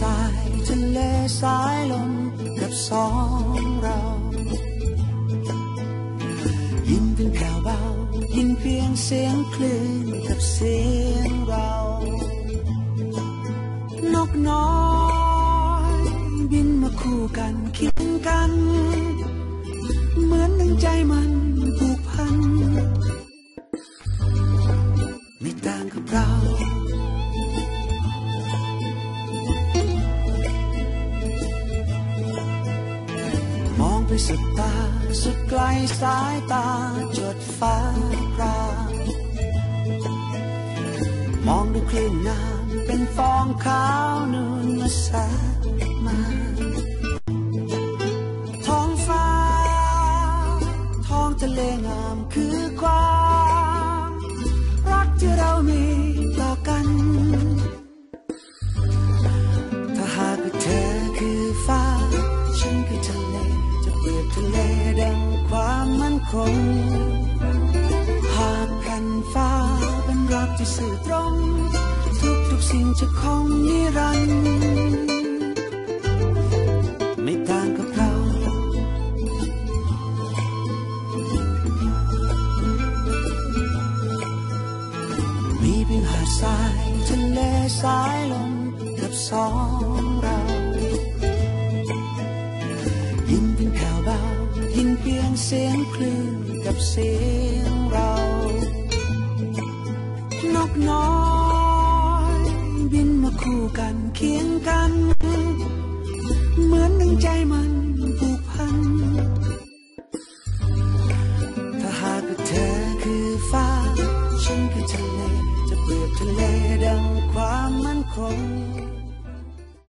สายทะเลสายลมกับสองเรายินเป็นข่าวเบายินเพียงเสียงคลื่นกับเสียงเรา นกน้อยบินมาคู่กันคิดกัน เหมือนหนึ่งใจมันผูกพันไม่ต่างกับเรา ยสุดตา สุดไกลสายตาจดฟ้าครามองดูคลื่นน้ำเป็นฟองขาวนูนมาสามาท้องฟ้า ท้องทะเลงามคือความ ดังความมั่นคง หากแผ่นฟ้าเป็นรักที่สื่อตรง ทุกทุกๆสิ่งจะคงนิรันดร์ไม่ต่างกับเรามีเพียงหาดทรายทะเลสายลมกับสองเรา เสียงคลื่นกับเสียงเรา นกน้อยบินมาคู่กันเคียงกัน เหมือนหนึ่งใจมันผูกพัน ถ้าหากว่าเธอคือฟ้า ฉันคือทะเล จะเปรียบทะเลดังความมั่นคง